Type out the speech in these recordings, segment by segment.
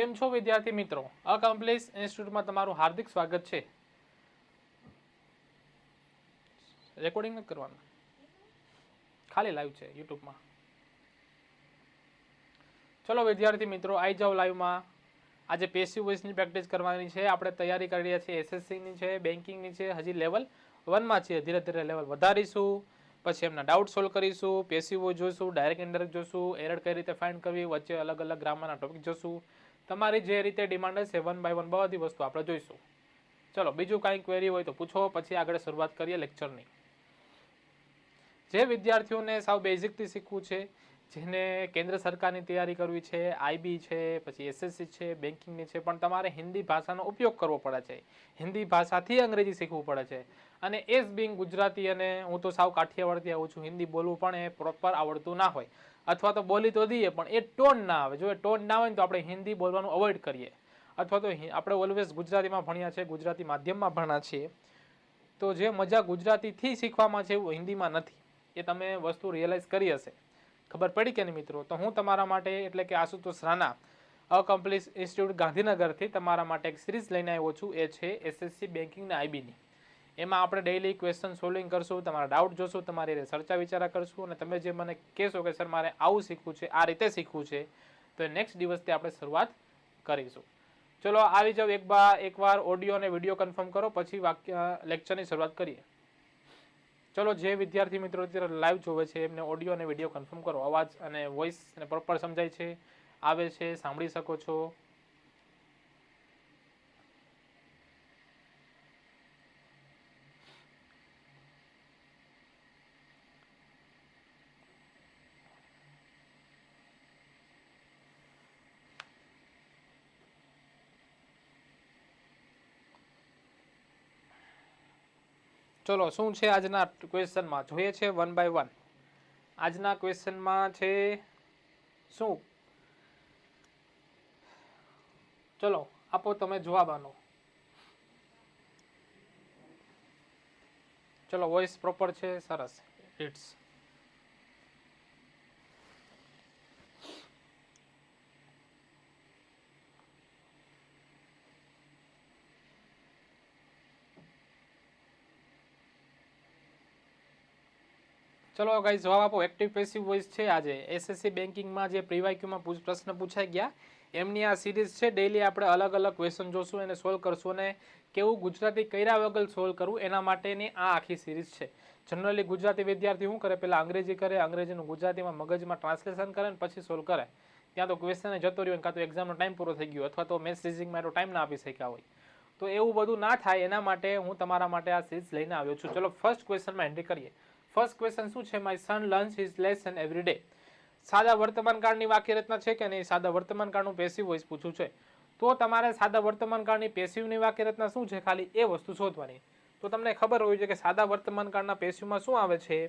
કેમ છો વિદ્યાર્થી મિત્રો? અકમ્પ્લીસ ઇન્સ્ટિટ્યૂટમાં તમારું હાર્દિક સ્વાગત છે. રેકોર્ડિંગ નથી કરવાનું. ખાલી લાઈવ છે યુટ્યુબમાં. ચલો વિદ્યાર્થી મિત્રો આવી જાઓ લાઈવમાં. આજે પેસી વોઇસની પ્રેક્ટિસ કરવાની છે. આપણે તૈયારી કરી રહ્યા છીએ એસએસસીની છે બેન્કિંગની છે. હજી લેવલ વનમાં છીએ. ધીરે ધીરે લેવલ વધારીશું. પછી એમના ડાઉટ સોલ્વ કરીશું. પેસિવ જોઈશું ડાયરેક્ટ ઇનડાયરેક્ટ જોઈશું. એરડ કઈ રીતે ફાઇન્ડ કરવી? વચ્ચે અલગ અલગ ગ્રામરના ટોપિક જોઈશું તમારી જે રીતે ડિમાન્ડ હશે વન બાય વન બધી વસ્તુ આપણે જોઈશું. ચલો, બીજું કાંઈ ક્વેરી હોય તો પૂછો, પછી આગળ શરૂઆત કરીએ લેક્ચરની જે વિદ્યાર્થીઓને સાવ બેઝિકથી શીખવું છે, જેને કેન્દ્ર સરકારની તૈયારી કરવી છે આઈબી છે, પછી એસએસસી છે બેન્કિંગની છે, પણ તમારે હિન્દી ભાષાનો ઉપયોગ કરવો પડે છે. હિન્દી ભાષાથી અંગ્રેજી શીખવું પડે છે. અને એસ બિંગ ગુજરાતી અને હું તો સાવ કાઠિયાવાડથી આવું છું, હિન્દી બોલવું પણ એ પ્રોપર આવડતું ના હોય. અથવા તો બોલી તો દઈએ, પણ એ ટોન ના આવે. જો એ ટોન ના હોય ને તો આપણે હિન્દી બોલવાનું અવોઇડ કરીએ. અથવા તો આપણે ઓલવેઝ ગુજરાતીમાં ભણ્યા છે ગુજરાતી માધ્યમમાં ભણ્યા છીએ. તો જે મજા ગુજરાતીથી શીખવામાં છે એવું હિન્દીમાં નથી. એ તમે વસ્તુ રિયલાઇઝ કરી હશે. ખબર પડી કે નહીં મિત્રો? તો હું તમારા માટે, એટલે કે આશુતોષ રાણા અકમ્પ્લીસ ઇન્સ્ટિટ્યૂટ ગાંધીનગરથી તમારા માટે એક સિરીઝ લઈને આવ્યો છું. એ છે એસએસસી બેન્કિંગ ને આઈબીની. એમાં આપણે ડેઇલી ક્વેશ્ચન સોલ્વિંગ કરશું, તમારા ડાઉટ જોશું, તમારી સર્ચા વિચારા કરશું અને તમે જે મને કહેશો કે, સર, મારે આવું શીખવું છે, આ રીતે શીખવું છે, તો નેક્સ્ટ દિવસથી આપણે શરૂઆત કરીશું. ચલો, આવી જાવ એક બા એકવાર ઓડિયો અને વીડિયો કન્ફર્મ કરો, પછી વાક્ય લેક્ચરની શરૂઆત કરીએ. ચલો, જે વિદ્યાર્થી મિત્રો અત્યારે લાઈવ જોવે છે, એમને ઓડિયો અને વીડિયો કન્ફર્મ કરો. અવાજ અને વોઇસ અને પ્રોપર સમજાય છે, આવે છે, સાંભળી શકો છો. ચલો, શું છે આજના ક્વેશ્ચનમાં? જોઈએ છે વન બાય વન આજના ક્વેશ્ચનમાં છે શું? ચલો, આપો તમે જવાબ આનો. ચલો વોઇસ પ્રોપર છે, સરસ. ઇટ્સ ચલો ગાઈઝ જવાબ આપો. એક્ટિવ પેસિવ વોઇસ છે આજે. એસએસસી બેન્કિંગમાં જે પ્રીવાયક્યુમાં પ્રશ્ન પૂછાઈ ગયા. એમની આ સિરીઝ છે ડેલી આપણે અલગ અલગ ક્વેશ્ચન જોશું, એને સોલ્વ કરશું અને કેવું ગુજરાતી કર્યા વગર સોલ્વ કરવું, એના માટેની આ આખી સિરીઝ છે. જનરલી ગુજરાતી વિદ્યાર્થી શું કરે? પહેલાં અંગ્રેજી કરે, અંગ્રેજીનું ગુજરાતીમાં મગજમાં ટ્રાન્સલેશન કરે ને પછી સોલ્વ કરે. ત્યાં તો ક્વેશ્ચન જતો રહ્યો કાં તો એક્ઝામનો ટાઈમ પૂરો થઈ ગયો અથવા તો મેસેજિંગમાં એટલો ટાઈમ ના આપી શક્યા હોય. તો એવું બધું ના થાય, એના માટે હું તમારા માટે આ સિરીઝ લઈને આવ્યો છું. ચલો ફર્સ્ટ ક્વેશ્ચનમાં એન્ટ્રી કરીએ. ફર્સ્ટ ક્વેશ્ચન શું છે? My son learns his lesson every day સાદા વર્તમાન કાળની વાક્ય રચના છે કે નહીં? સાદા વર્તમાન કાળનું પેસિવ વોઇસ પૂછ્યું છે. તો તમારે સાદા વર્તમાન કાળની પેસિવની વાક્ય રચના શું છે? ખાલી એ વસ્તુ શોધવાની. તો તમને ખબર હોવી જોઈએ કે સાદા વર્તમાન કાળના પેસિવમાં શું આવે છે?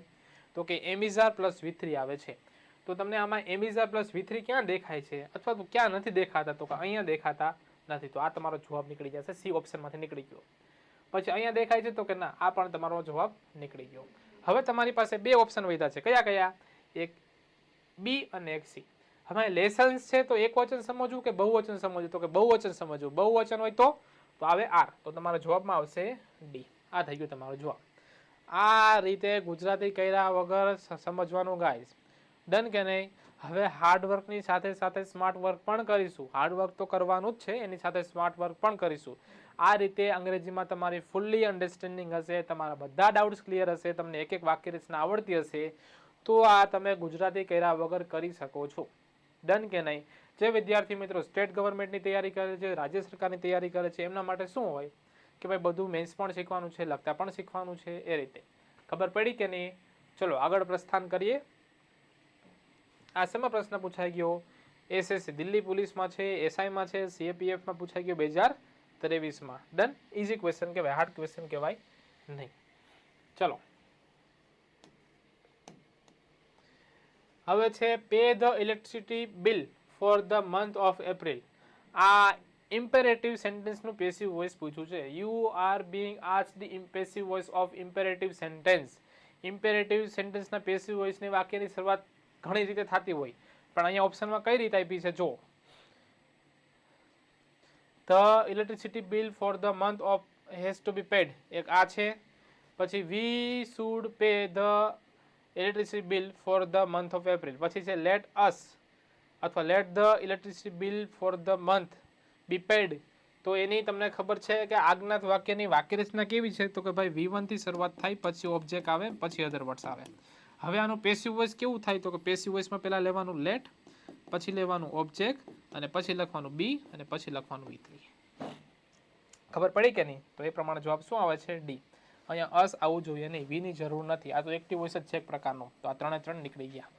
તો કે એમિઝાર પ્લસ વી આવે છે. તો તમને આમાં એમિઝાર પ્લસ વી ક્યાં દેખાય છે? અથવા તો ક્યાં નથી દેખાતા? તો કે અહીંયા દેખાતા નથી. તો આ તમારો જવાબ નીકળી જશે. સી ઓપ્શનમાંથી નીકળી ગયો. પછી અહીંયા દેખાય છે તો કે ના, આ પણ તમારો જવાબ નીકળી ગયો. હવે તમારી પાસે બે ઓપ્શન વધ્યા છે. કયા કયા? એક બી અને એક સી હવે લેસન્સ છે તો એક વચન સમજવું કે બહુવચન સમજવું? તો કે બહુવચન સમજવું. બહુવચન હોય તો? તો આવે આર તો તમારા જવાબમાં આવશે ડી આ થઈ ગયું તમારો જવાબ. આ રીતે ગુજરાતી કર્યા વગર સમજવાનું ગાઈસ ડન કે નહીં? હવે હાર્ડ વર્કની સાથે સાથે સ્માર્ટ વર્ક પણ કરીશું. હાર્ડ વર્ક તો કરવાનું જ છે. એની સાથે સ્માર્ટ વર્ક પણ કરીશું. આ રીતે અંગ્રેજીમાં તમારી ફૂલ્લી અન્ડરસ્ટેન્ડિંગ હશે, તમારા બધા ડાઉટ્સ ક્લિયર હશે, તમને એક એક વાક્ય રચના આવડતી હશે, તો આ તમે ગુજરાતી કર્યા વગર કરી શકો છો. ડન કે નહીં? જે વિદ્યાર્થી મિત્રો સ્ટેટ ગવર્મેન્ટની તૈયારી કરે છે, રાજ્ય સરકારની તૈયારી કરે છે, એમના માટે શું હોય? કે ભાઈ બધું મેન્સ પણ શીખવાનું છે, લખતા પણ શીખવાનું છે, એ રીતે. ખબર પડી કે નહીં? ચલો, આગળ પ્રસ્થાન કરીએ. આ શેમાં પ્રશ્ન પૂછાઈ ગયો? એસએસસી દિલ્હી પોલીસમાં છે એસઆઈમાં છે સીએપીએફમાં પૂછાઈ ગયો, બે હજાર ત્રેવીસમાં ડન ઇઝી ક્વેશ્ચન કહેવાય હાર્ડ ક્વેશ્ચન કહેવાય નહીં ચલો હવે છે pay the electricity bill for the month of April આ ઇમ્પેરેટિવ સેન્ટેન્સનું પેસિવ વોઇસ પૂછ્યું છે you are being ask the impassive voice of imperative sentence imperative સેન્ટેન્સના passive વોઇસની વાક્યની શરૂઆત ઘણી રીતે થતી હોય. પણ અહીંયા ઓપ્શનમાં કઈ રીતે આપી છે? જો the electricity bill for the month of has to be paid એક આ છે પછી we should pay the electricity bill for the month of April પછી છે લેટ અસ અથવા let the electricity bill for the month be paid તો એની તમને ખબર છે કે આજ્ઞાત વાક્યની વાક્ય રચના કેવી છે? તો કે ભાઈ વી વનથી શરૂઆત થાય, પછી ઓબ્જેક્ટ આવે, પછી અધર વર્ડ્સ આવે. હવે આનું પેસિવ વોઇસ કેવું થાય? તો કે પેસિવ વોઇસમાં પહેલાં લેવાનું લેટ પછી લેવાનું ઓબ્જેક્ટ અને પછી લખવાનું બી અને પછી લખવાનું વી થ્રી ખબર પડી કે નહીં? તો એ પ્રમાણે જવાબ શું આવે છે? ડી અહીંયા અસ આવવું જોઈએ નહીં. વીની જરૂર નથી. આ તો એક્ટિવ વોઇસ જ છે એક પ્રકારનો. તો આ ત્રણે ત્રણ નીકળી ગયા.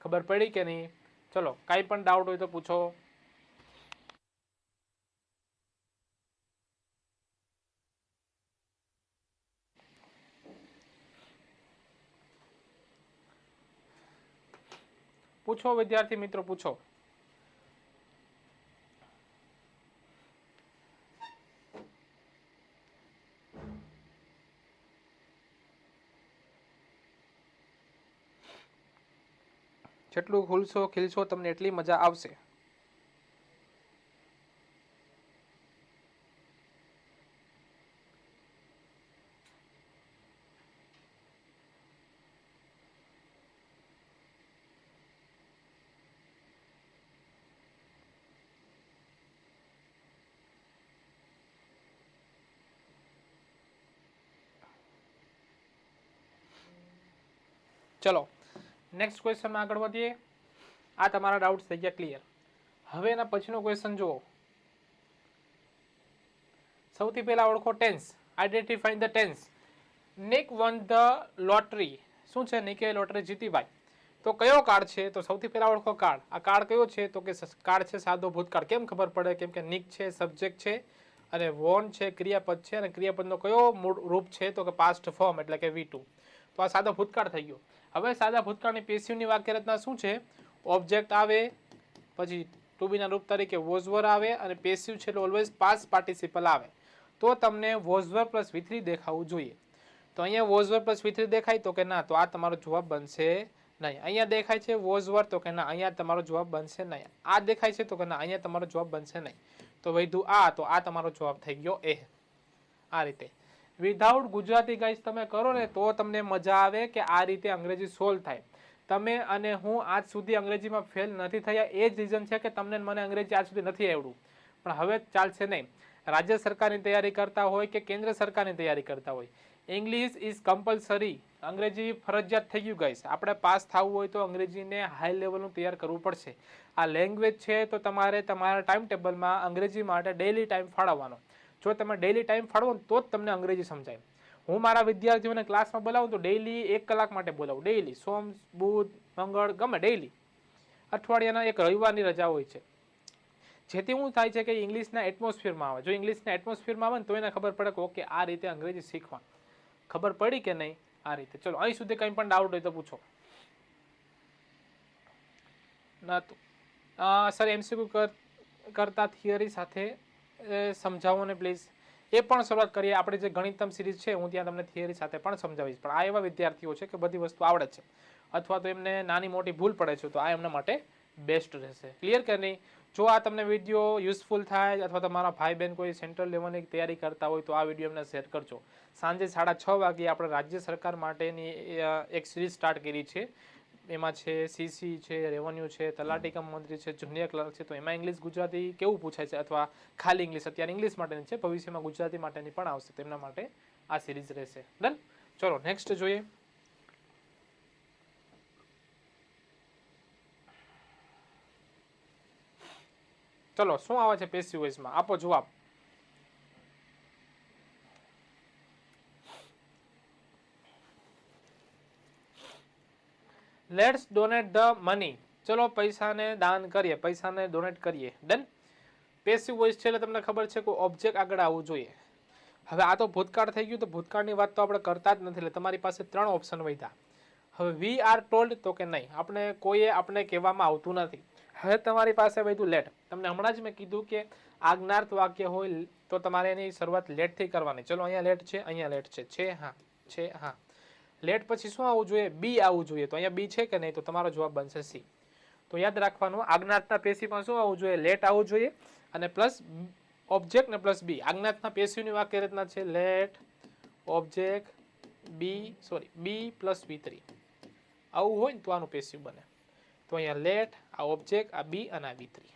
ખબર પડી કે નહીં? ચલો, કાંઈ પણ ડાઉટ હોય તો પૂછો. પૂછો વિદ્યાર્થી મિત્રો પૂછો. જેટલું ખુલશો ખીલશો તમને એટલી મજા આવશે. ચલો નેક્સ્ટ ક્વેશ્ચનમાં આગળ વધીએ. આ તમારા ડાઉટ્સ થઈ ગયા ક્લિયર હવે એના પછીનો ક્વેશ્ચન જુઓ. સૌથી પહેલા ઓળખો tense identify the tense Nick won the lottery શું છે નિકે લોટરી જીતી ભાઈ તો કયો કાર્ડ છે? તો સૌથી પહેલા ઓળખો કાર્ડ આ કાર્ડ કયો છે? તો કે કાર્ડ છે સાદો ભૂતકાળ. કેમ ખબર પડે? કેમ કે નિક છે સબ્જેક્ટ છે, અને વોન છે, ક્રિયાપદ છે, અને ક્રિયાપદનો કયો મૂળ રૂપ છે? તો કે પાસ્ટ ફોર્મ એટલે કે વી ટુ તો આ સાદો ભૂતકાળ થઈ ગયો. હવે સાદા ભૂતકાળની પેસિવની વાક્ય રચના શું છે? ઓબ્જેક્ટ આવે, પછી ટુ બીના રૂપ તરીકે વોઝવર આવે અને પેસિવ છે ઓલવેઝ પાસ પાર્ટિસિપલ આવે. તો તમને વોઝવર પ્લસ વિથરી દેખાવું જોઈએ. તો અહીંયા વોઝવર પ્લસ વિથરી થ્રી દેખાય તો કે ના, તો આ તમારો જવાબ બનશે નહીં. અહીંયા દેખાય છે વોઝવર તો કે ના, અહીંયા તમારો જવાબ બનશે નહીં. આ દેખાય છે તો કે ના, અહીંયા તમારો જવાબ બનશે નહીં. તો વૈધું આ, તો આ તમારો જવાબ થઈ ગયો એ. આ રીતે. વિધાઉટ ગુજરાતી ગાઈસ તમે કરો ને તો તમને મજા આવે કે આ રીતે અંગ્રેજી સોલ્વ થાય. તમે અને હું આજ સુધી અંગ્રેજીમાં ફેલ નથી થયા, એ જ રીઝન છે કે તમને મને અંગ્રેજી આજ સુધી નથી આવડ્યું. પણ હવે ચાલશે નહીં. રાજ્ય સરકારની તૈયારી કરતા હોય કે કેન્દ્ર સરકારની તૈયારી કરતા હોય? ઇંગ્લિશ ઇઝ કમ્પલસરી અંગ્રેજી ફરજિયાત થઈ ગયું ગાઈસ આપણે પાસ થવું હોય તો અંગ્રેજીને હાઈ લેવલનું તૈયાર કરવું પડશે. આ લેંગ્વેજ છે તો તમારે તમારા ટાઈમ ટેબલમાં અંગ્રેજી માટે ડેઇલી ટાઈમ ફાળવવાનો. જો તમે ડેઈલી ટાઈમ ફાળવો તો જ તમને અંગ્રેજી સમજાય. હું મારા વિદ્યાર્થીઓને ક્લાસમાં બોલાવું તો ડેઈલી એક કલાક માટે બોલાવું. ડેઈલી સોમ, બુધ, મંગળ, ગમે ડેઈલી અઠવાડિયાના એક રવિવારની રજા હોય છે. જેથી હું થાય છે કે ઇંગ્લિશના એટમોસ્ફિયરમાં આવે. જો ઇંગ્લિશના એટમોસ્ફિયરમાં આવે ને તો એને ખબર પડે કે ઓકે, આ રીતે અંગ્રેજી શીખવા ખબર પડી કે નહીં? આ રીતે. ચલો, અહીં સુધી કંઈ પણ ડાઉટ હોય તો પૂછો. ના તો સર એમસીક્યુ કરતા થિયરી સાથે સમજાવો ને પ્લીઝ. એ પણ શરૂઆત કરીએ. આપણે જે ગણિતમ સિરીઝ છે, હું ત્યાં તમને થિયરી સાથે પણ સમજાવીશ. પણ આ એવા વિદ્યાર્થીઓ છે કે બધી વસ્તુ આવડે છે. અથવા તો એમને નાની મોટી ભૂલ પડે છે, તો આ એમના માટે બેસ્ટ રહેશે. ક્લિયર કે નહીં? જો આ તમને વીડિયો યુઝફુલ થાય અથવા તમારા ભાઈ બહેન કોઈ સેન્ટ્રલ લેવલની તૈયારી કરતા હોય, તો આ વીડિયો એમને શેર કરજો. સાંજે સાડા છ વાગે આપણે રાજ્ય સરકાર માટેની એક સિરીઝ સ્ટાર્ટ કરી છે. એમાં છે સીસી છે, રેવન્યુ છે તલાટી કમ મંત્રી છે, જુનિયર ક્લર્ક છે, તો એમાં ઇંગ્લિશ ગુજરાતી કેવું પૂછાય છે અથવા ખાલી ઇંગ્લિશ? અત્યારે ઇંગ્લિશ માટેની છે, ભવિષ્યમાં ગુજરાતી માટેની પણ આવશે, તેમના માટે આ સિરીઝ રહેશે. ડન ચલો નેક્સ્ટ જોઈએ. ચલો, શું આવે છે પેસિવ વોઇસમાં આપો જવાબ. લેટ્સ ડોનેટ ધ મની ચલો, પૈસાને દાન કરીએ, પૈસાને ડોનેટ કરીએ. ડન પેસિવ વોઇસ છે એટલે તમને ખબર છે કે ઓબ્જેક્ટ આગળ આવવું જોઈએ. હવે આ તો ભૂતકાળ થઈ ગયું, તો ભૂતકાળની વાત તો આપણે કરતા જ નથી, એટલે તમારી પાસે ત્રણ ઓપ્શન વધ્યા હવે વી આર ટોલ્ડ તો કે નહીં. આપણે કોઈએ આપણે કહેવામાં આવતું નથી. હવે તમારી પાસે વધ્યું લેટ તમને હમણાં જ મેં કીધું કે આજ્ઞાર્થ વાક્ય હોય, તો તમારે એની શરૂઆત લેટથી કરવાની. ચલો, અહીંયા લેટ છે, અહીંયા લેટ છે. છે, હા છે, હા. લેટ પછી શું આવવું જોઈએ? બી આવવું જોઈએ. તો અહીંયા બી છે કે નહીં? તો તમારો જવાબ બનશે સી. તો યાદ રાખવાનું આજ્ઞાર્થના પેશીમાં શું આવવું જોઈએ? લેટ આવવું જોઈએ. અને પ્લસ ઓબ્જેક્ટ ને પ્લસ બી. આજ્ઞાતના પેસિવની વાક્ય રચના છે? Let object be, sorry, be plus be three આવું હોય ને તો આનું પેસિવ બને. તો અહીંયા લેટ, આ ઓબ્જેક્ટ, આ બી અને આ બી થ્રી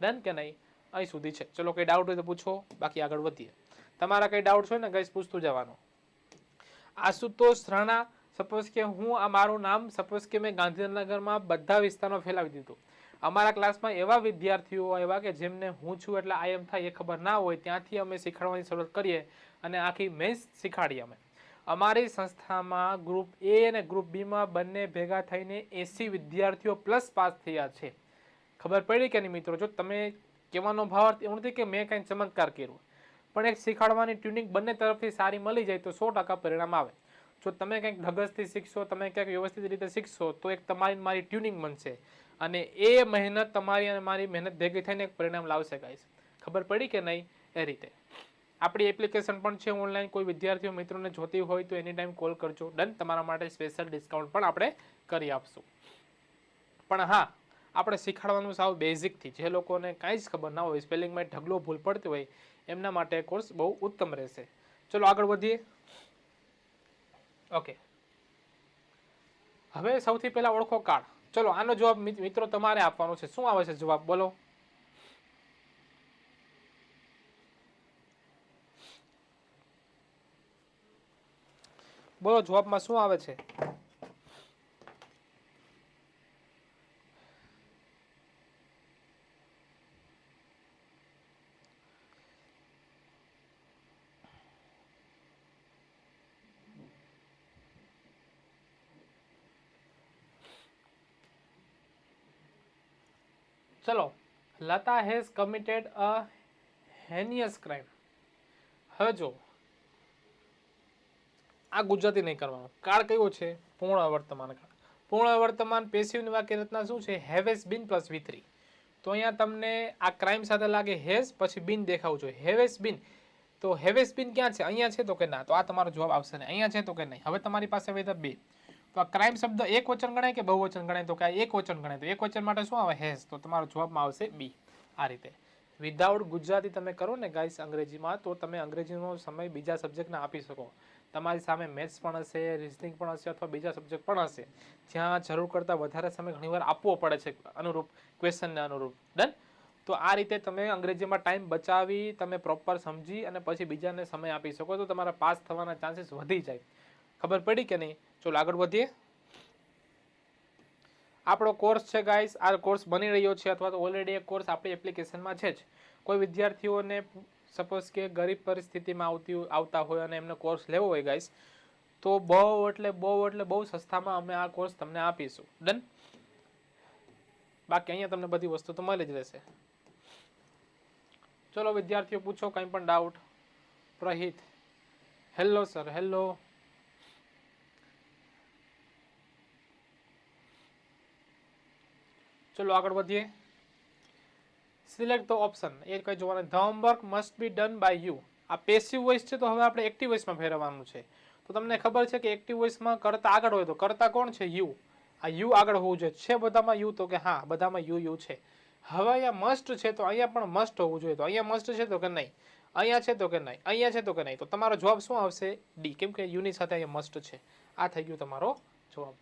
ડન કે નહીં? અહીં સુધી છે. ચલો, કંઈ ડાઉટ હોય તો પૂછો. બાકી આગળ વધીએ. તમારા કંઈ ડાઉટ હોય ને ગઈશ પૂછતું જવાનું. આશુતોષ રાણા સપોઝ કે હું આ મારું નામ સપોઝ કે મેં ગાંધીનગરમાં બધા વિસ્તારમાં ફેલાવી દીધું. અમારા ક્લાસમાં એવા વિદ્યાર્થીઓ એવા કે જેમને હું છું એટલે આઈ એમ થાય એ ખબર ના હોય, ત્યાંથી અમે શીખવાડવાની શરૂઆત કરીએ અને આખી મેન્સ શીખાડીએ અમે. અમારી સંસ્થામાં ગ્રુપ એ અને ગ્રુપ બીમાં બંને ભેગા થઈને એસી વિદ્યાર્થીઓ પ્લસ પાસ થયા છે. ખબર પડી કે નહીં મિત્રો? જો તમે કહેવાનો ભાવ એવું નથી કે મેં કાંઈ ચમત્કાર કર્યો. પણ એક શીખવાડવાની ટ્યુનિંગ બંને તરફથી સારી મળી જાય તો સો ટકા પરિણામ આવે. જો તમે કંઈક ધગસથી શીખશો, તમે ક્યાંક વ્યવસ્થિત રીતે શીખશો, તો એક તમારી મારી ટ્યુનિંગ બનશે. અને એ મહેનત તમારી અને મારી મહેનત ભેગી થઈને એક પરિણામ લાવશે ગાઈસ ખબર પડી કે નહીં? એ રીતે. આપણી એપ્લિકેશન પણ છે ઓનલાઈન કોઈ વિદ્યાર્થીઓ, મિત્રોને જોતી હોય તો એની ટાઈમ કોલ કરજો. ડન તમારા માટે સ્પેશિયલ ડિસ્કાઉન્ટ પણ આપણે કરી આપશું. પણ હા, આપણે શીખવાડવાનું સાવ બેઝિકથી જે લોકોને કાંઈ જ ખબર ના હોય સ્પેલિંગમાં ઢગલો ભૂલ પડતી હોય એમના માટે કોર્સ બહુ ઉત્તમ રહેશે. ચલો આગળ વધીએ. ઓકે હવે સૌથી પહેલા ઓળખો કાર્ડ ચલો, આનો જવાબ મિત્રો તમારે આપવાનો છે. શું આવે છે જવાબ? બોલો. બોલો, જવાબમાં શું આવે છે? ચલો, Lata has committed a heinous crime હવે જો આ ગુજરાતી નહીં કરવાનું. કાળ કયો છે? પૂર્ણ વર્તમાન કાળ. પૂર્ણ વર્તમાન પેસિવની વાક્ય રચના શું છે? હેવેસ બિન પ્લસ વી થ્રી તો અહીંયા તમને આ ક્રાઇમ સાથે લાગે હેઝ પછી બિન દેખાવું જોઈએ. હેવેસ બિન તો હેવેસ બિન ક્યાં છે? અહીંયા છે તો કે ના. તો આ તમારો જવાબ આવશે ને અહીંયા છે તો કે નહીં. હવે તમારી પાસે વેધર બે. તો આ ક્રાઇમ શબ્દ એક વચન ગણાય કે બહુવચન ગણાય? તો કે એક વચન ગણાય. તો એક વચન માટે શું આવે? હેઝ તો તમારો જવાબમાં આવશે બી. આ રીતે. વિધાઉટ ગુજરાતી તમે કરો ને ગાઈસ અંગ્રેજીમાં, તો તમે અંગ્રેજીનો સમય બીજા સબ્જેક્ટને આપી શકો. તમારી સામે મેથ્સ પણ હશે રિઝનિંગ પણ હશે અથવા બીજા સબ્જેક્ટ પણ હશે. જ્યાં જરૂર કરતાં વધારે સમય ઘણીવાર આપવો પડે છે અનુરૂપ ક્વેશ્ચનને અનુરૂપ. ડન તો આ રીતે તમે અંગ્રેજીમાં ટાઈમ બચાવી, તમે પ્રોપર સમજી અને પછી બીજાને સમય આપી શકો. તો તમારા પાસ થવાના ચાન્સીસ વધી જાય. ખબર પડી કે નહીં? ચલો આગળ વધીએ. આપણો કોર્સ છે ગાઈસ આ કોર્સ બની રહ્યો છે અથવા તો ઓલરેડી એક કોર્સ આપણી એપ્લિકેશનમાં છે જ. કોઈ વિદ્યાર્થીઓને સપોઝ કે ગરીબ પરિસ્થિતિમાં આવતી આવતા હોય અને એમને કોર્સ લેવો હોય ગાઈસ તો બહુ એટલે બહુ એટલે બહુ સસ્તામાં અમે આ કોર્સ તમને આપીશું. ડન બાકી અહીંયા તમને બધી વસ્તુ તો મળી જ રહેશે. ચલો વિદ્યાર્થીઓ, પૂછો કંઈ પણ ડાઉટ પ્રહિત. હેલો સર હેલો ચલો આગળ વધીએ. સિલેક્ટ ધ ઓપ્શન એ કઈ જોવાનું. The homework must be done by you આ પેસિવ વોઇસ છે, તો હવે આપણે એક્ટિવ વોઇસમાં ફેરવવાનું છે. તો તમને ખબર છે કે એક્ટિવ વોઇસમાં કરતા આગળ હોય તો કરતા કોણ છે? યુ આ યુ આગળ હોવું જોઈએ. છે બધામાં યુ તો કે હા, બધામાં યુ યુ છે. હવે અહીંયા મસ્ટ છે, તો અહીંયા પણ મસ્ટ હોવું જોઈએ. તો અહીંયા મસ્ટ છે તો કે નહીં? અહીંયા છે તો કે નહીં? અહીંયા છે તો કે નહીં? તો તમારો જવાબ શું આવશે? ડી કેમ કે યુની સાથે અહીંયા મસ્ટ છે. આ થઈ ગયું તમારો જવાબ.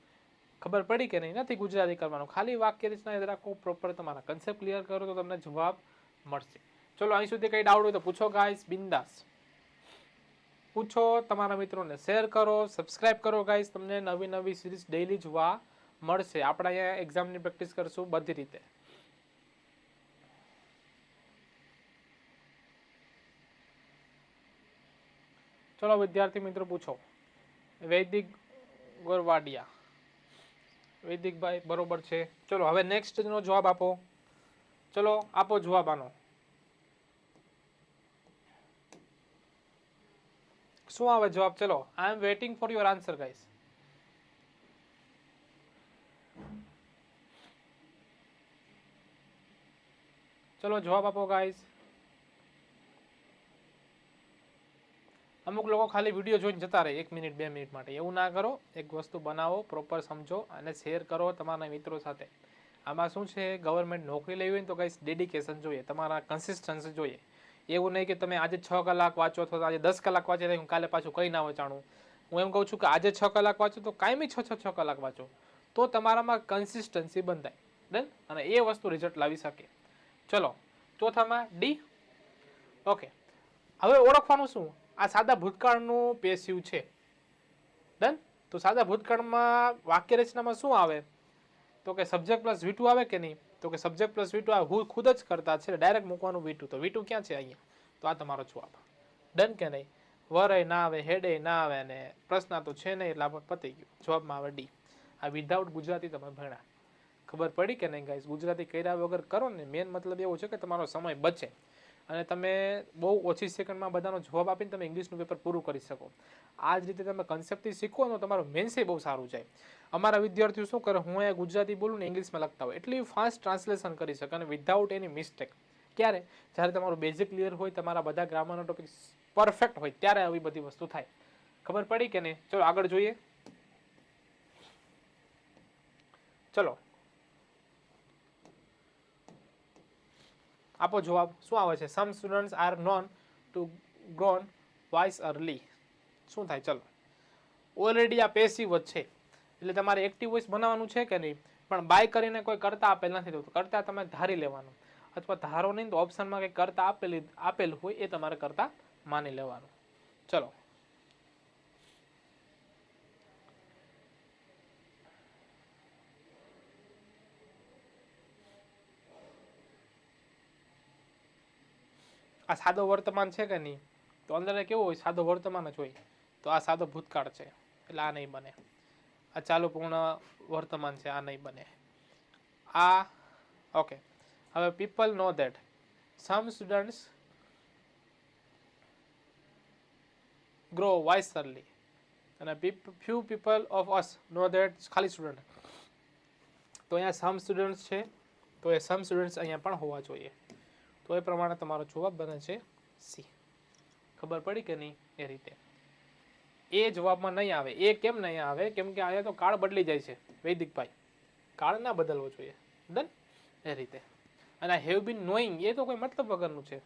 ખબર પડી કે નહીં? નથી ગુજરાતી કરવાનું. ખાલી વાક્ય રચના યાદ રાખો પ્રોપર તમારા કન્સેપ્ટ ક્લિયર કરો તો તમને જવાબ મળશે. ચલો, અહીં સુધી કંઈ ડાઉટ હોય તો પૂછો ગાઈસ બિંદાસ. પૂછો, તમારા મિત્રોને શેર કરો સબસ્ક્રાઇબ કરો ગાઈસ તમને નવી નવી સિરીઝ ડેઈલી જોવા મળશે. આપણે અહીંયા એક્ઝામની પ્રેક્ટિસ કરશું બધી રીતે. ચલો, વિદ્યાર્થી મિત્રો, પૂછો. વૈદિક ગોરવાડિયા. વૈદિકભાઈ, બરોબર છે. ચલો, હવે નેક્સ્ટ નો જવાબ આપો. ચલો, આપો જવાબ આનો. શું આવે જવાબ? ચલો I am waiting for your answer guys ચલો, જવાબ આપો ગાઈસ અમુક લોકો ખાલી વીડિયો જોઈને જતા રહે, એક મિનિટ, બે મિનિટ માટે. એવું ના કરો, એક વસ્તુ બનાવો પ્રોપર સમજો અને શેર કરો તમારા મિત્રો સાથે. આમાં શું છે ગવર્મેન્ટ નોકરી લેવી હોય તો કંઈ ડેડિકેશન જોઈએ, તમારા કન્સિસ્ટન્સી જોઈએ. એવું નહીં કે તમે આજે છ કલાક વાંચો અથવા આજે દસ કલાક વાંચે હું કાલે પાછું કંઈ ના વચાણું. હું એમ કહું છું કે આજે છ કલાક વાંચો તો કાયમી છ છ છ કલાક વાંચો. તો તમારામાં કન્સિસ્ટન્સી બંધાય. ડન? અને એ વસ્તુ રિઝલ્ટ લાવી શકે. ચલો, ચોથામાં ડી. ઓકે. હવે ઓળખવાનું શું? આ સાદા ભૂતકાળનું પેસિવ છે. ડન? તો સાદા ભૂતકાળમાં વાક્ય રચનામાં શું આવે? તો કે સબ્જેક્ટ પ્લસ વીટું આવે કે નહીં? તો કે સબ્જેક્ટ પ્લસ વીટુ આવે હું ખુદ જ કરતા છે, ડાયરેક્ટ મૂકવાનું વીટું તો વીટું ક્યાં છે અહીંયા? તો આ તમારો જવાબ. ડન કે નહીં? વરય ના આવે હેડે ના આવે ને પ્રશ્ન તો છે નહીં એટલે આપણે પતી ગયું. જવાબમાં આવે ડી. આ વિધાઉટ ગુજરાતી તમે ભણ્યા. ખબર પડી કે નહીં ગાઈસ ગુજરાતી કર્યા વગર કરો ને મેન મતલબ એવો છે કે તમારો સમય બચે. અને તમે બહુ ઓછી સેકન્ડમાં બધાનો જવાબ આપીને તમે ઇંગ્લિશનું પેપર પૂરું કરી શકો. આ જ રીતે તમે કન્સેપ્ટથી શીખો તો તમારું મેન્સે બહુ સારું જાય. અમારા વિદ્યાર્થીઓ શું કરે, હું એ ગુજરાતી બોલું ને ઇંગ્લિશમાં લખતા હોય. એટલી ફાસ્ટ ટ્રાન્સલેશન કરી શકે અને વિધાઉટ એની મિસ્ટેક ક્યારે? જ્યારે તમારું બેઝિક ક્લિયર હોય, તમારા બધા ગ્રામરનો ટોપિક પરફેક્ટ હોય, ત્યારે આવી બધી વસ્તુ થાય. ખબર પડી કે નહીં? ચલો, આગળ જોઈએ. ચલો. આપો જવાબ શું આવે છે? Some students are known to grown wise early શું થાય? ચલો. ઓલરેડી આ પેસિવ જ છે. એટલે તમારે એક્ટિવ વોઇસ બનાવવાનું છે કે નહીં? પણ બાય કરીને કોઈ કરતા આપેલ નથી તો કરતા તમે ધારી લેવાનું. અથવા ધારો નહીં તો ઓપ્શનમાં કંઈ કરતા આપેલી, આપેલ હોય એ તમારે કરતા માની લેવાનું. ચલો. આ સાદો વર્તમાન છે કે નહીં? તો અંદર કેવું હોય, સાદો વર્તમાન જ હોય. તો આ સાદો ભૂતકાળ છે. એટલે આ નહીં બને. આ ચાલુ પૂર્ણ વર્તમાન છે, આ નહીં બને. આ ઓકે હવે people know that some students grow wisely અને few people of us know that ખાલી સ્ટુડન્ટ તો અહીંયા સમ સ્ટુડન્ટ્સ છે. તો એ સમ સ્ટુડન્ટ્સ અહીંયા પણ હોવા જોઈએ. તો એ પ્રમાણે તમારો જવાબ બને છે સી ખબર પડી કે નહીં એ રીતે? એ જવાબમાં નહીં આવે. એ કેમ નહીં આવે? કેમ કે અહીંયા તો કાળ બદલી જાય છે, વૈદિકભાઈ. કાળ ના બદલવો જોઈએ. ડન એ રીતે. અને હેવ બીન નોઈંગ એ તો કોઈ મતલબ વગરનું છે.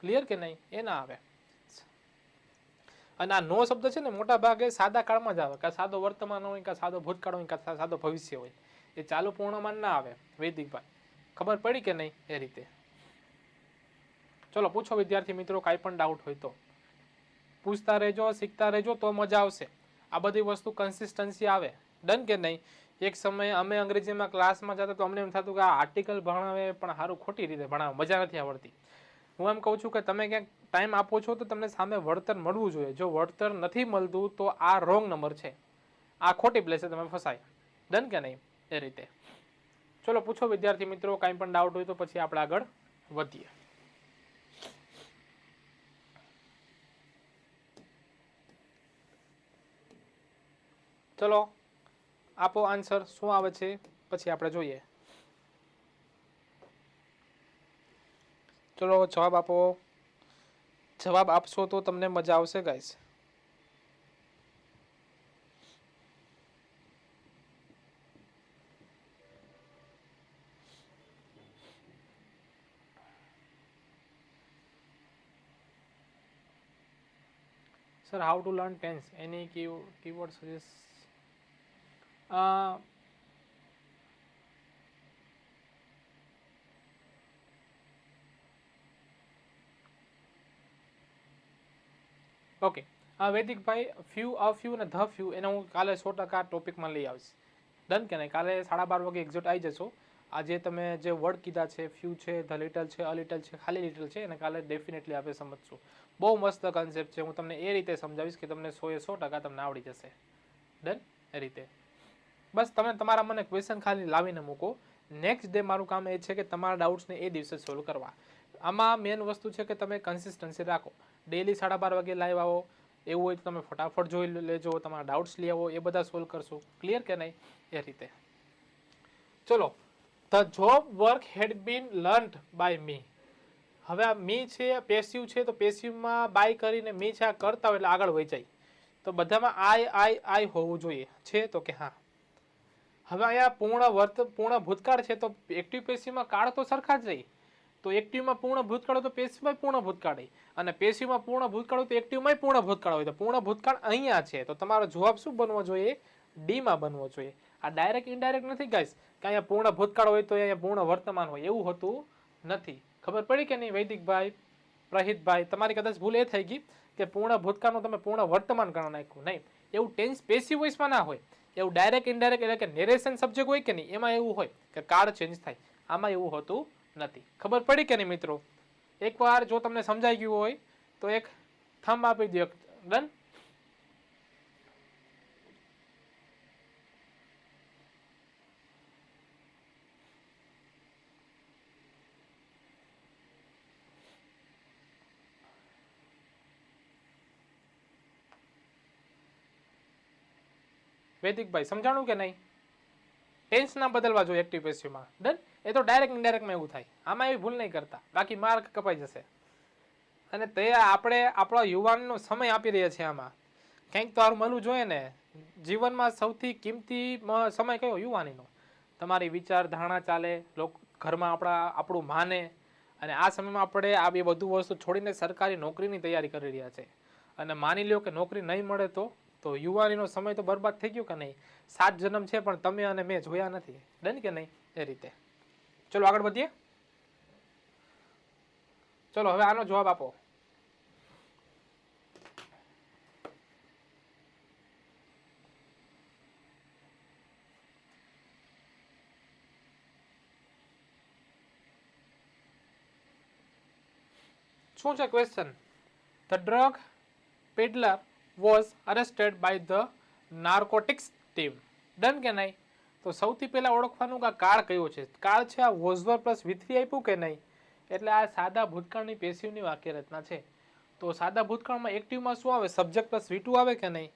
ક્લિયર કે નહીં? એ ના આવે. અને આ નો શબ્દ છે ને, મોટા ભાગે સાદા કાળમાં જ આવે. કાં સાદો વર્તમાન હોય, કાં સાદો ભૂતકાળ હોય, કાં સાદો ભવિષ્ય હોય. એ ચાલુ પૂર્ણમાં ના આવે, વૈદિકભાઈ. ખબર પડી કે નહીં એ રીતે? ચલો પૂછો વિદ્યાર્થી મિત્રો, કાંઈ પણ ડાઉટ હોય તો. પૂછતા રહેજો, શીખતા રહેજો, તો મજા આવશે. આ બધી વસ્તુ કન્સિસ્ટન્સી આવે. ડન કે નહીં? એક સમયે અમે અંગ્રેજીમાં ક્લાસમાં જતા તો અમને એમ થતું કે આ આર્ટિકલ ભણાવે પણ સારું ખોટી રીતે ભણાવે, મજા નથી આવડતી. હું એમ કહું છું કે તમે ક્યાંક ટાઈમ આપો છો તો તમને સામે વળતર મળવું જોઈએ. જો વળતર નથી મળતું તો આ રોંગ નંબર છે. આ ખોટી પ્લેસે તમે ફસાય. ડન કે નહીં? એ રીતે. ચલો પૂછો વિદ્યાર્થી મિત્રો, કાંઈ પણ ડાઉટ હોય તો પછી આપણે આગળ વધીએ. ચલો આપો આન્સર શું આવે છે પછી આપણે જોઈએ ચલો જવાબ આપો જવાબ આપશો તો તમને મજા આવશે guys Sir, how to learn tense? Any key keyword suggest? Okay. વૈદિકભાઈ few a few અને ધ ફ્યુ એને હું કાલે સો ટકા ટોપિકમાં લઈ આવીશ. ડન કે નહીં? કાલે સાડા બાર વાગે એક્ઝેક્ટ આવી જશો. આજે તમે જે વર્ડ કીધા છે ફ્યુ છે, ધ લિટલ છે, અ લિટલ છે, ખાલી લિટલ છે, એને કાલે ડેફિનેટલી આપણે સમજશું. બહુ મસ્ત કન્સેપ્ટ છે. હું તમને એ રીતે સમજાવીશ કે તમને સો એ સો ટકા તમને આવડી જશે. ડન? એ રીતે. બસ તમે તમારા મને ક્વેશ્ચન ખાલી લાવીને મૂકો. નેક્સ્ટ ડે મારું કામ એ છે કે તમારા ડાઉટ્સને એ દિવસે સોલ્વ કરવા. આમાં મેન વસ્તુ છે કે તમે કન્સિસ્ટન્સી રાખો. ડેલી સાડા બાર વાગે લાઈવ આવો. એવું હોય તો તમે ફટાફટ જોઈ લેજો, તમારા ડાઉટ્સ લઈ આવો, એ બધા સોલ્વ કરશો. ક્લિયર કે નહીં? એ રીતે. ચલો. The job work had been learned by me હવે આ મી છે પેસિવ છે, તો પેસિવમાં બાય કરીને મી છે, આ કરતા હોય એટલે આગળ વહી જાય. તો બધામાં આઈ આઈ આઈ હોવું જોઈએ. છે તો કે હા. હવે અહીંયા પૂર્ણ વર્ત, પૂર્ણ ભૂતકાળ છે, તો એક્ટિવ પેશીમાં કાળ તો સરખા જ રહી. તો એક્ટિવમાં પૂર્ણ ભૂતકાળ હોય તો પેશીમાં પૂર્ણ ભૂતકાળ અને પેશીમાં પૂર્ણ ભૂતકાળ હોય તો એક્ટિવમાં પૂર્ણ ભૂતકાળ હોય. તો પૂર્ણ ભૂતકાળ અહીંયા છે. તો તમારો જવાબ શું બનવો જોઈએ? ડીમાં બનવો જોઈએ. આ ડાયરેક્ટ ઇનડાયરેક્ટ નથી ગાઈસ કે અહીંયા પૂર્ણ ભૂતકાળ હોય તો અહીંયા પૂર્ણ વર્તમાન હોય. એવું હોતું નથી. ખબર પડી કે નહીં? વૈદિકભાઈ, પ્રહિતભાઈ, તમારી કદાચ ભૂલ એ થઈ ગઈ કે પૂર્ણ ભૂતકાળનું તમે પૂર્ણ વર્તમાન ગણો નાખ્યું. નહીં. એવું ટેન્સ પેશી વોઇસમાં ના હોય. એવું ડાયરેક્ટ ઇનડાયરેક્ટ એટલે કે નેરેશન સબ્જેક્ટ હોય કે નહીં, એમાં એવું હોય કે કાળ ચેન્જ થાય. આમાં એવું હોતું નથી. ખબર પડી કે નહીં મિત્રો? એકવાર જો તમને સમજાઈ ગયું હોય, તો એક થંબ આપી દો ડન વૈદિકભાઈ, સમજાણું કે નહીં? ટેન્સ ના બદલવા જોઈએ એક્ટિવ પેસિવમાં ડન એ તો ડાયરેક્ટ ઇન્ડાયરેક્ટમાં એવું થાય. આમાં એવી ભૂલ નહીં કરતા. બાકી માર્ક કપાઈ જશે. અને તે આપણે આપણા યુવાનનો સમય આપી રહ્યા છીએ આમાં. કંઈક તો સારું મળવું જોઈએ ને. જીવનમાં સૌથી કિંમતી સમય કયો? યુવાનીનો. તમારી વિચાર ધારણા ચાલે, લોક, ઘરમાં આપણા, આપણું માને. અને આ સમયમાં આપણે આ બે બધું વસ્તુ છોડીને સરકારી નોકરીની તૈયારી કરી રહ્યા છે. અને માની લ્યો કે નોકરી નહીં મળે તો તો યુવાનીનો સમય તો બરબાદ થઈ ગયો કે નહીં? સાત જન્મ છે, પણ તમે અને મેં જોયા નથી. ડન કે નહીં એ રીતે? ચલો આગળ વધીએ. ચલો, હવે આનો જવાબ આપો. શું છે question the drug peddler was arrested by the narcotics team done કે નહીં? તો સૌથી પહેલાં ઓળખવાનું કે આ કાળ કયો છે? કાળ છે આ વોઝવર પ્લસ વિથરી આપ્યું કે નહીં? એટલે આ સાદા ભૂતકાળની પેસિવની વાક્ય રચના છે. તો સાદા ભૂતકાળમાં એક્ટિવમાં શું આવે? સબ્જેક્ટ પ્લસ વીટુ આવે કે નહીં?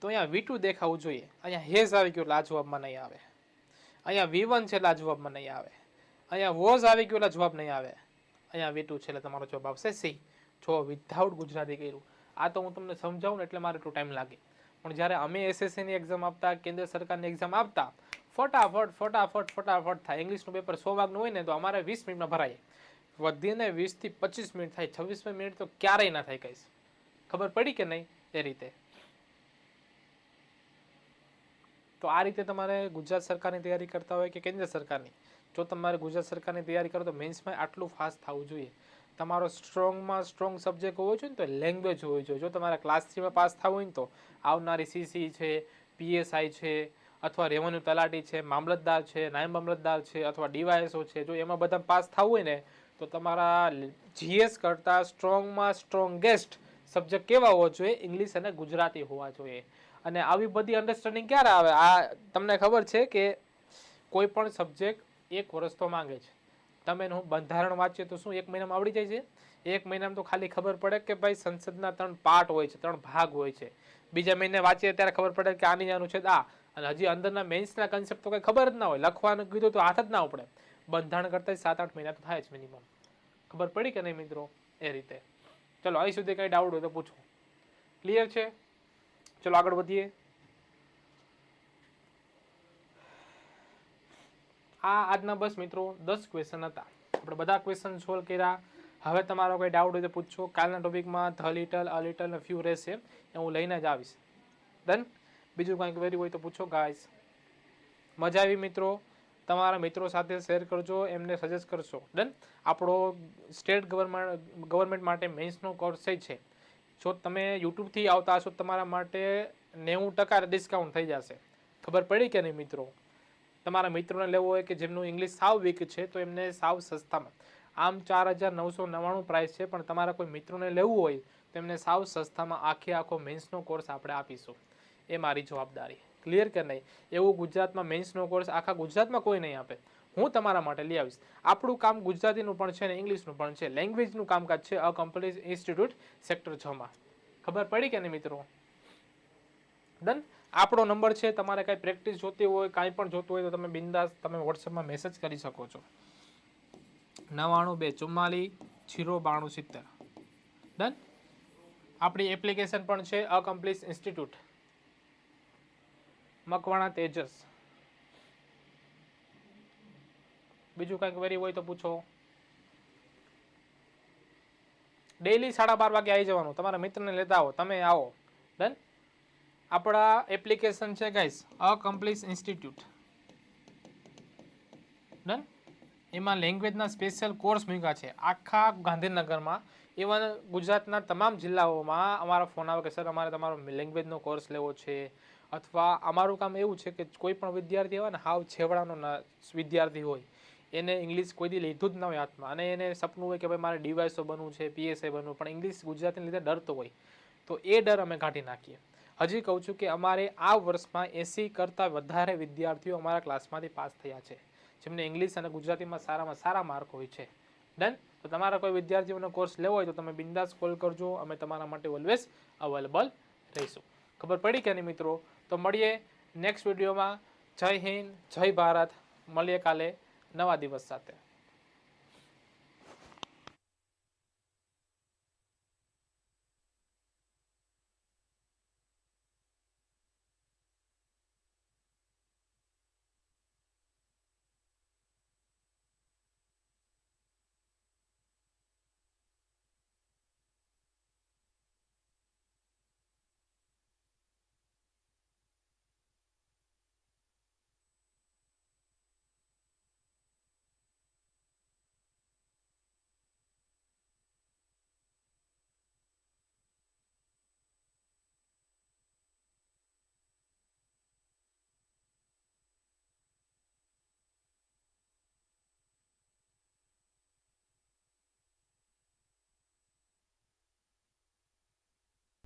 તો અહીંયા વીટુ દેખાવું જોઈએ. અહીંયા હેઝ આવી ગયું લાજવાબમાં જવાબમાં નહીં આવે. અહીંયા વી વન છે એટલે જવાબમાં નહીં આવે. અહીંયા વોઝ આવી ગયો એટલે જવાબ નહીં આવે. અહીંયા વીટુ છે એટલે તમારો જવાબ આવશે સી. જો વિધાઉટ ગુજરાતી કર્યું. આ તો હું તમને સમજાવું ને એટલે મારે એટલો ટાઈમ લાગે. પણ જ્યારે અમે એસએસસીની એક્ઝામ આપતા, કેન્દ્ર સરકારની એક્ઝામ આપતા, ફટાફટ ફટાફટ ફટાફટ થાય. ઇંગ્લિશનું પેપર સો વાગનું હોય ને તો અમારે વીસ મિનિટમાં ભરાય. વધીને વીસથી પચીસ મિનિટ થાય. છવ્વીસ મિનિટ તો ક્યારેય ના થાય કહીશ ખબર પડી કે નહીં એ રીતે? તો આ રીતે તમારે ગુજરાત સરકારની તૈયારી કરતા હોય કે કેન્દ્ર સરકારની? જો તમારે ગુજરાત સરકારની તૈયારી કરો તો મેન્સમાં આટલું ફાસ્ટ થવું જોઈએ. તમારો સ્ટ્રોંગમાં સ્ટ્રોંગ સબ્જેક્ટ હોવો જોઈએ ને તો લેંગ્વેજ હોવી જોઈએ. જો તમારે ક્લાસ થ્રીમાં પાસ થવું હોય ને તો આવનારી સીસી છે પીએસઆઈ છે, અથવા રેવન્યુ તલાટી છે, મામલતદાર છે, નાયબ મામલતદાર છે, અથવા ડીવાયએસઓ છે, જો એમાં બધા પાસ થવું હોય ને તો તમારા જીએસ કરતાં સ્ટ્રોંગમાં સ્ટ્રોંગેસ્ટ સબ્જેક્ટ કેવા હોવા જોઈએ? ઇંગ્લિશ અને ગુજરાતી હોવા જોઈએ. અને આવી બધી અન્ડરસ્ટેન્ડિંગ ક્યારે આવે? આ તમને ખબર છે કે કોઈ પણ સબ્જેક્ટ એક વર્ષ તો માંગે છે. તમે હું બંધારણ વાંચીએ તો શું એક મહિનામાં આવડી જાય છે? એક મહિનામાં તો ખાલી ખબર પડે કે ભાઈ સંસદના ત્રણ પાર્ટ હોય છે, ત્રણ ભાગ હોય છે. બીજા મહિને વાંચીએ ત્યારે ખબર પડે કે આની આનું છે, આ. અને હજી અંદરના મેન્સના કન્સેપ્ટ તો કંઈ ખબર જ ના હોય. લખવાનું કીધું તો હાથ જ ના ઉપડે. બંધારણ કરતાં સાત આઠ મહિના તો થાય જ મિનિમમ ખબર પડી કે નહીં મિત્રો એ રીતે? ચલો, અહીં સુધી કંઈ ડાઉટ હોય તો પૂછો. ક્લિયર છે? ચલો, આગળ વધીએ. આ આજના બસ મિત્રો, દસ ક્વેશ્ચન હતા. આપણે બધા ક્વેશ્ચન સોલ્વ કર્યા. હવે તમારો કોઈ ડાઉટ હોય તો પૂછો. કાલના ટોપિકમાં ધ લિટલ, અ લિટલ ને ફ્યુ રહેશે. એ હું લઈને જ આવીશ. ડન બીજું કાંઈ વેરી હોય તો પૂછો ગાઈસ મજા આવી મિત્રો. તમારા મિત્રો સાથે શેર કરજો, એમને સજેસ્ટ કરશો. ડન આપણો સ્ટેટ ગવર્મેન્ટ ગવર્મેન્ટ માટે મેન્સનો કોર્સ છે. જો તમે યુટ્યુબથી આવતા હશો તમારા માટે નેવું ટકા ડિસ્કાઉન્ટ થઈ જશે. ખબર પડી કે નહીં મિત્રો? તમારા મિત્રોને લેવો હોય કે જેમનું ઇંગ્લિશ સાવ વીક છે, તો એમને સાવ સસ્તામાં. આમ ચાર હજાર નવસો નવ્વાણું પ્રાઇસ છે, પણ તમારા કોઈ મિત્રોને લેવું હોય, તો એમને સાવ સસ્તામાં આખે આખો મેન્સનો કોર્સ આપણે આપીશું. એ મારી જવાબદારી. ક્લિયર કે નહીં? એવું ગુજરાતમાં મેન્સનો કોર્સ આખા ગુજરાતમાં કોઈ નહીં આપે. હું તમારા માટે લઈ આવીશ. આપણું કામ ગુજરાતીનું પણ છે ને ઇંગ્લિશનું પણ છે. લેંગ્વેજનું કામકાજ છે અ કમ્પ્લીટ ઇન્સ્ટિટ્યૂટ સેક્ટર છમાં ખબર પડી કે નહીં મિત્રો? ડન આપણો નંબર છે, તમારે કાંઈ પ્રેક્ટિસ જોતી હોય, કાંઈ પણ જોતું હોય તો તમે બિંદાસ તમે વોટ્સઅપમાં મેસેજ કરી શકો છો. નવ્વાણું બે ચુમ્માલીસ જીરો બાણું સિત્તેર. ડન આપણી એપ્લિકેશન પણ છે અકમ્પ્લીસ ઇન્સ્ટિટ્યૂટ મકવાણા તેજસ. બીજું કાંઈ વેરી હોય તો પૂછો. ડેઈલી સાડા બાર વાગે આવી જવાનું. તમારા મિત્રને લેતા આવો. તમે આવો. ડન આપણા એપ્લિકેશન છે guys a complete institute done? એમાં લેંગ્વેજના સ્પેશિયલ કોર્સ મૂક્યા છે. આખા ગાંધીનગરમાં ઇવન ગુજરાતના તમામ જિલ્લાઓમાં અમારા ફોન આવે કે સર અમારે તમારો લેંગ્વેજનો કોર્સ લેવો છે. અથવા અમારું કામ એવું છે કે, કોઈ પણ વિદ્યાર્થી હોય ને, હાવ છેવડાનો વિદ્યાર્થી હોય, એને ઇંગ્લિશ કોઈ દી લીધું જ ના હોય હાથમાં. અને એને સપનું હોય કે, ભાઈ, મારે ડીવાયસો બનવું છે પીએસઆઈ બનવું પણ ઇંગ્લિશ ગુજરાતીને લીધે ડરતો હોય. તો એ ડર અમે કાઢી નાખીએ. હજી કહું છું કે અમારે આ વર્ષમાં એસી કરતાં વધારે વિદ્યાર્થીઓ અમારા ક્લાસમાંથી પાસ થયા છે, જેમને ઇંગ્લિશ અને ગુજરાતીમાં સારામાં સારા માર્ક હોય છે. ડન તો તમારા કોઈ વિદ્યાર્થીઓનો કોર્સ લેવો હોય તો તમે બિંદાસ કોલ કરજો, અમે તમારા માટે ઓલવેઝ અવેલેબલ રહીશું. ખબર પડી કે નહીં મિત્રો? તો મળીએ નેક્સ્ટ વિડીયોમાં. જય હિન્દ, જય ભારત. મળીએ કાલે નવા દિવસ સાથે.